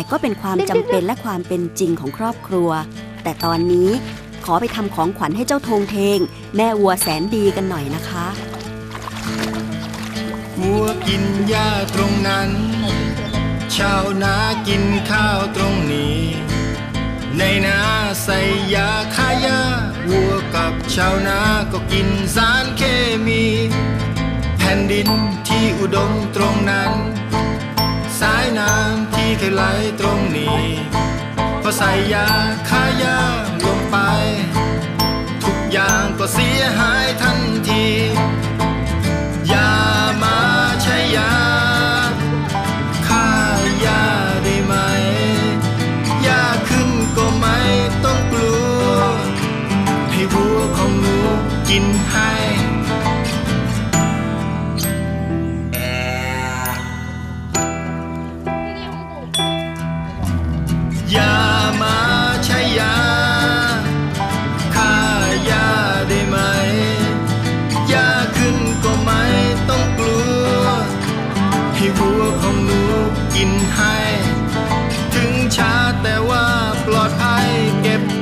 แต่ก็เป็นความจำเป็นและความเป็นจริงของครอบครัว แต่ตอนนี้ขอไปทำของขวัญให้เจ้าธงเทง แม่วัวแสนดีกันหน่อยนะคะวัวกินหญ้าตรงนั้น ชาวนากินข้าวตรงนี้ ในนาใส่ยาฆ่าหญ้าวัวกับชาวนาก็กินสารเคมี แผ่นดินที่อุดมตรงนั้น สายน้ำที่เคยไหลตรงนี้พอใส่ยาฆ่ายาลงไป ทุกอย่างก็เสียหายทันที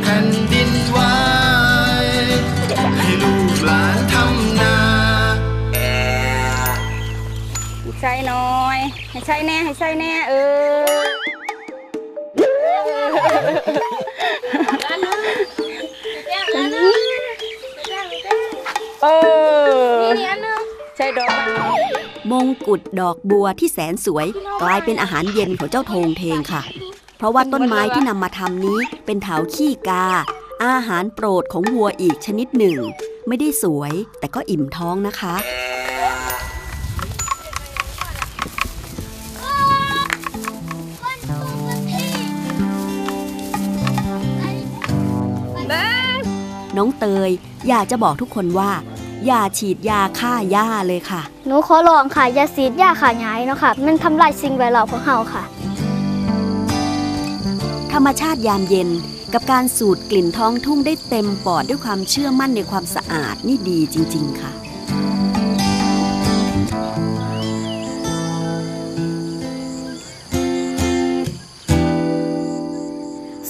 ผ่นดินไว้ ให้ลูกหลานทำนาใช่น้อย ให้ใช่แน่ ให้ใช่แน่เออเออใช่ดอกมงกุฎดอกบัวที่แสนสวย กลายเป็นอาหารเย็นของเจ้าโทงเทงค่ะ เพราะว่าต้นไม้ที่นำมาทำนี้เป็นเถาขี้กา อาหารโปรดของวัวอีกชนิดหนึ่ง ไม่ได้สวยแต่ก็อิ่มท้องนะคะ น้องเตยอยากจะบอกทุกคนว่า อย่าฉีดยาฆ่าหญ้าเลยค่ะ หนูขอลองค่ะ อยาสีดยาขาย้ายเนาะค่ะ มันทำลายสิ่งแวดล้อมของเฮาค่ะ ธรรมชาติยามเย็น กับการสูดกลิ่นท้องทุ่งได้เต็มปอดด้วยความเชื่อมั่นในความสะอาดนี่ดีจริง ๆ ค่ะ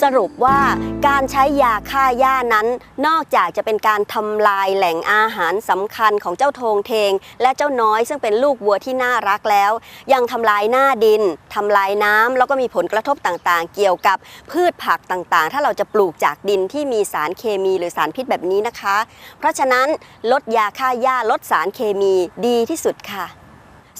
สรุปว่าการใช้ยาฆ่าหญ้านั้น นอกจากจะเป็นการทำลายแหล่งอาหารสำคัญของเจ้าโทงเทง และเจ้าน้อยซึ่งเป็นลูกวัวที่น่ารักแล้ว ยังทำลายหน้าดินทำลายน้ำแล้วก็มีผลกระทบต่างๆ เกี่ยวกับพืชผักต่างๆ ถ้าเราจะปลูกจากดินที่มีสารเคมีหรือสารพิษแบบนี้นะคะ เพราะฉะนั้นลดยาฆ่าหญ้าลดสารเคมีดีที่สุดค่ะ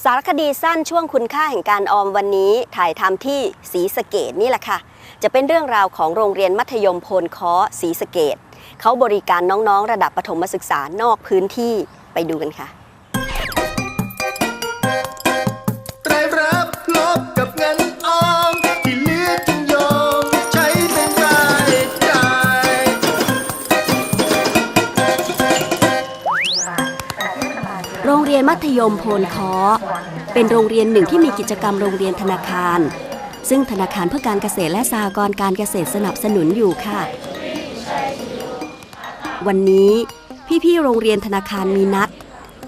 สารคดีสั้นช่วงคุณค่าแห่งการออมวันนี้ถ่ายทำที่ศรีสะเกดนี่แหละค่ะ จะเป็นเรื่องราวของโรงเรียนมัธยมโพนคอศรีสเกดเขาบริการน้องๆ ระดับประถมศึกษานอกพื้นที่ไปดูกันค่ะโรงเรียนมัธยมโพนคอเป็นโรงเรียนหนึ่งที่มีกิจกรรมโรงเรียนธนาคาร ซึ่งธนาคารเพื่อการเกษตรและสหกรณ์การเกษตรสนับสนุนอยู่ค่ะ วันนี้พี่ๆโรงเรียนธนาคารมีนัด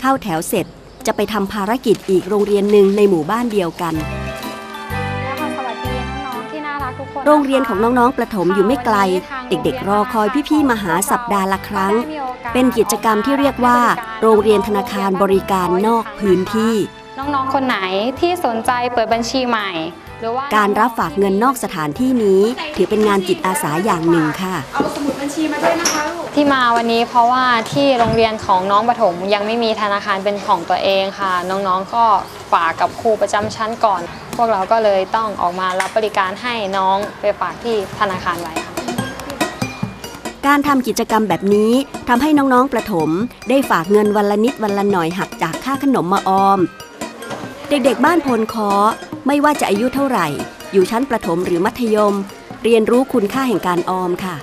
เข้าแถวเสร็จจะไปทำภารกิจอีกโรงเรียนหนึ่งในหมู่บ้านเดียวกันแล้วก็สวัสดีน้องๆที่น่ารักทุกคนโรงเรียนของน้องๆประถมอยู่ไม่ไกล เด็กๆ รอคอยพี่ๆมาหาสัปดาห์ละครั้ง เป็นกิจกรรมที่เรียกว่า โรงเรียนธนาคารบริการนอกพื้นที่ น้องๆ คนไหนที่สนใจเปิดบัญชีใหม่ หรือว่าการรับฝากเงินนอกสถานที่นี้ ถือเป็นงานจิตอาสาอย่างหนึ่งค่ะที่มาวันนี้เพราะว่าที่โรงเรียนของน้องปฐมยังไม่มีธนาคารเป็นของตัวเองค่ะ น้องๆ ก็ฝากกับครูประจำชั้นก่อน พวกเราก็เลยต้องออกมารับบริการให้น้องไปฝากที่ธนาคารไว้ค่ะการทำกิจกรรมแบบนี้ทำให้น้องๆประถม ได้ฝากเงินวันละนิดวันละหน่อยหักจากค่าขนมมาออม เด็กๆ บ้านพลคอไม่ว่าจะอายุเท่าไหร่ อยู่ชั้นประถมหรือมัธยม เรียนรู้คุณค่าแห่งการออมค่ะ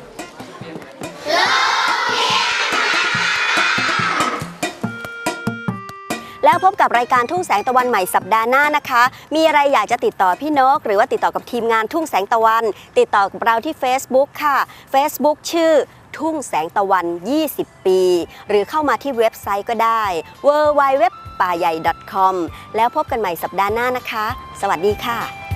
แล้วพบกับรายการทุ่งแสงตะวันใหม่สัปดาห์หน้านะคะ มีอะไรอยากจะติดต่อพี่นก หรือว่าติดต่อกับทีมงานทุ่งแสงตะวัน ติดต่อกับเราที่ Facebook ค่ะ Facebook ชื่อทุ่งแสงตะวัน 20 ปี หรือเข้ามาที่เว็บไซต์ก็ได้ w w w ป่าใหญ่ .com แล้วพบกันใหม่สัปดาห์หน้านะคะ สวัสดีค่ะ